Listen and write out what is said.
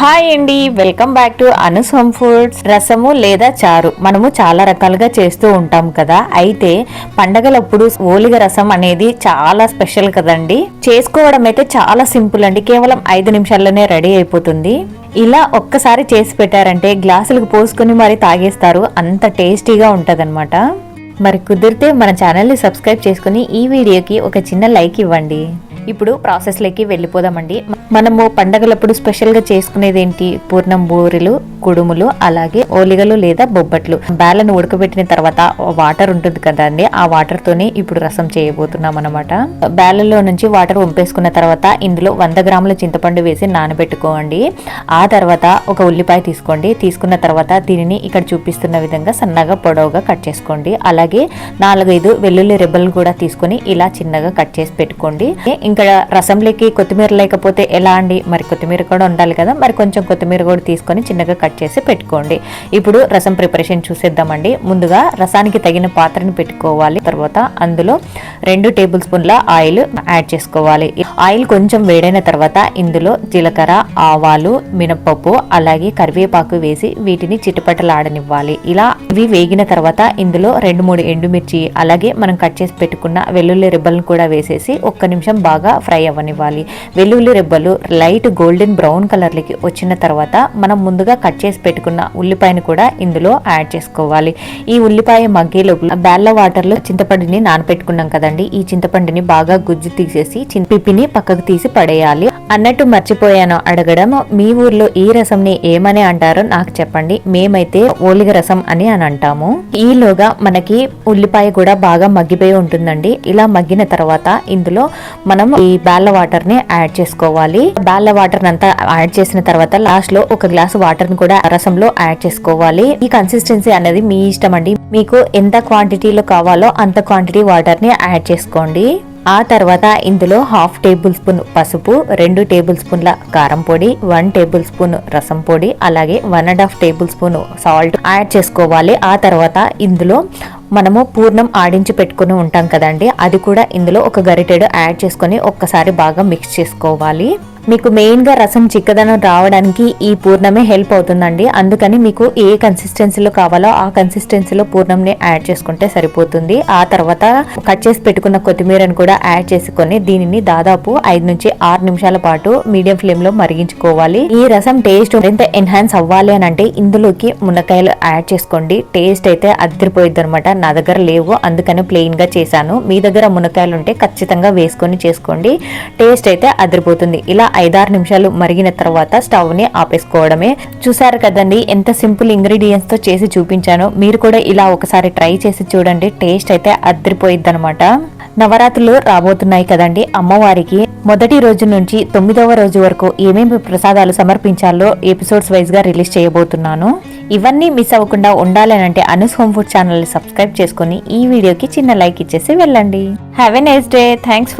Hi అండి welcome back to Anu's home foods. రసము లేదా చారు మనము చాలా రకాలుగా చేస్తూ ఉంటాం కదా. అయితే పండగలప్పుడు ఓలిగ రసం అనేది చాలా స్పెషల్ కదండి. చేసుకోవడం అయితే చాలా సింపుల్ అండి కేవలం ఐదు నిమిషాల్లోనే రెడీ అయిపోతుంది. ఇలా ఒక్కసారి చేసి పెట్టారంటే గ్లాసులకు పోసుకొని మరి తాగేస్తారు అంత టేస్టీగా ఉంటదన్నమాట. మరి కుదిరితే మన ఛానల్ని సబ్స్క్రైబ్ చేసుకుని ఈ వీడియోకి ఒక చిన్న లైక్ ఇవ్వండి. ఇప్పుడు ప్రాసెస్లోకి వెళ్ళిపోదామండి. మనము పండగలప్పుడు స్పెషల్గా చేసుకునేది ఏంటి పూర్ణం బూరెలు కుడుములు అలాగే ఓలిగలు లేదా బొబ్బట్లు. బ్యాలను ఉడకబెట్టిన తర్వాత వాటర్ ఉంటుంది కదండి ఆ వాటర్ తోనే ఇప్పుడు రసం చేయబోతున్నాం అనమాట బ్యాలలో నుంచి వాటర్ వంపేసుకున్న తర్వాత ఇందులో వంద గ్రాముల చింతపండు వేసి నానబెట్టుకోండి. ఆ తర్వాత ఒక ఉల్లిపాయ తీసుకోండి. తీసుకున్న తర్వాత దీనిని ఇక్కడ చూపిస్తున్న విధంగా సన్నగా పొడవుగా కట్ చేసుకోండి. అలాగే నాలుగైదు వెల్లుల్లి రెబ్బలు కూడా తీసుకొని ఇలా చిన్నగా కట్ చేసి పెట్టుకోండి. ఇంకా రసంలోకి కొత్తిమీర లేకపోతే ఎలా అండి? మరి కొత్తిమీర కూడా ఉండాలి కదా? మరి కొంచెం కొత్తిమీర కూడా తీసుకొని చిన్నగా కట్ చేసి పెట్టుకోండి. ఇప్పుడు రసం ప్రిపరేషన్ చూసేద్దామండి. ముందుగా రసానికి తగిన పాత్రని పెట్టుకోవాలి. తర్వాత అందులో రెండు టేబుల్ స్పూన్ల ఆయిల్ యాడ్ చేసుకోవాలి. ఆయిల్ కొంచెం వేడైన తర్వాత ఇందులో జీలకర్ర ఆవాలు మినపప్పు అలాగే కరివేపాకు వేసి వీటిని చిటపటలాడనివ్వాలి. ఇలా ఇవి వేగిన తర్వాత ఇందులో రెండు మూడు ఎండుమిర్చి అలాగే మనం కట్ చేసి పెట్టుకున్న వెల్లుల్లి రిబ్బలను కూడా వేసేసి ఒక్క నిమిషం బాగా ఫ్రై అవ్వనివ్వాలి. వెల్లుల్లి రెబ్బలు లైట్ గోల్డెన్ బ్రౌన్ కలర్లకి వచ్చిన తర్వాత మనం ముందుగా కట్ చేసి పెట్టుకున్న ఉల్లిపాయను కూడా ఇందులో యాడ్ చేసుకోవాలి. ఈ ఉల్లిపాయ మగ్గే లోపల వాటర్ వాటర్లో చింతపండుని నానపెట్టుకున్నాం కదండి. ఈ చింతపండుని బాగా గుజ్జు తీసేసి పిప్పిని పక్కకు తీసి పడేయాలి. అన్నట్టు మర్చిపోయాను అడగడం మీ ఊర్లో ఈ రసంని ఏమని అంటారో నాకు చెప్పండి. మేమైతే ఓలిగ రసం అని అని అంటాము. ఈలోగా మనకి ఉల్లిపాయ కూడా బాగా మగ్గిపోయి ఉంటుందండి. ఇలా మగ్గిన తర్వాత ఇందులో మనం ఈ బేళ్ళ వాటర్ని యాడ్ చేసుకోవాలి. బాల్ల వాటర్ అంతా యాడ్ చేసిన తర్వాత లాస్ట్లో ఒక గ్లాస్ వాటర్ని కూడా రసంలో యాడ్ చేసుకోవాలి. ఈ కన్సిస్టెన్సీ అనేది మీ ఇష్టం అండి. మీకు ఎంత క్వాంటిటీలో కావాలో అంత క్వాంటిటీ వాటర్ని యాడ్ చేసుకోండి. ఆ తర్వాత ఇందులో హాఫ్ టేబుల్ స్పూన్ పసుపు రెండు టేబుల్ స్పూన్ల కారం పొడి వన్ టేబుల్ స్పూన్ రసం పొడి అలాగే one and half tablespoon salt add చేసుకోవాలి. ఆ తర్వాత ఇందులో మనము పూర్ణం ఆడించి పెట్టుకుని ఉంటాం కదండి. అది కూడా ఇందులో ఒక గరిటెడు యాడ్ చేసుకొని ఒక్కసారి బాగా మిక్స్ చేసుకోవాలి. మీకు మెయిన్గా రసం చిక్కదనం రావడానికి ఈ పూర్ణమే హెల్ప్ అవుతుందండి. అందుకని మీకు ఏ కన్సిస్టెన్సీలో కావాలో ఆ కన్సిస్టెన్సీలో పూర్ణంని యాడ్ చేసుకుంటే సరిపోతుంది. ఆ తర్వాత కట్ చేసి పెట్టుకున్న కొత్తిమీరను కూడా యాడ్ చేసుకొని దీనిని దాదాపు ఐదు నుంచి ఆరు నిమిషాల పాటు మీడియం ఫ్లేమ్లో మరిగించుకోవాలి. ఈ రసం టేస్ట్ ఎంత ఎన్హాన్స్ అవ్వాలి అని అంటే ఇందులోకి మునక్కాయలు యాడ్ చేసుకోండి. టేస్ట్ అయితే అదిరిపోయిద్ది అనమాట నా దగ్గర లేవు. అందుకని ప్లెయిన్గా చేశాను. మీ దగ్గర మునక్కాయలు ఉంటే ఖచ్చితంగా వేసుకొని చేసుకోండి. టేస్ట్ అయితే అదిరిపోతుంది. ఇలా ఐదారు నిమిషాలు మరిగిన తర్వాత స్టవ్ని ఆపేసుకోవడమే. చూసారు కదండి ఎంత సింపుల్ ఇంగ్రీడియంట్స్తో చేసి చూపించానో. మీరు కూడా ఇలా ఒకసారి ట్రై చేసి చూడండి టేస్ట్ అయితే అద్దరిపోయిద్ది అనమాట నవరాత్రులు రాబోతున్నాయి కదండి అమ్మవారికి. మొదటి రోజు నుంచి తొమ్మిదవ రోజు వరకు ఏమేమి ప్రసాదాలు సమర్పించాలో ఎపిసోడ్స్ వైజ్గా రిలీజ్ చేయబోతున్నాను. ఇవన్నీ మిస్ అవ్వకుండా ఉండాలనంటే Anu's home food channel subscribe చేసుకుని ఈ వీడియోకి చిన్న లైక్ ఇచ్చేసి వెళ్ళండి. Have a nice day. Thanks for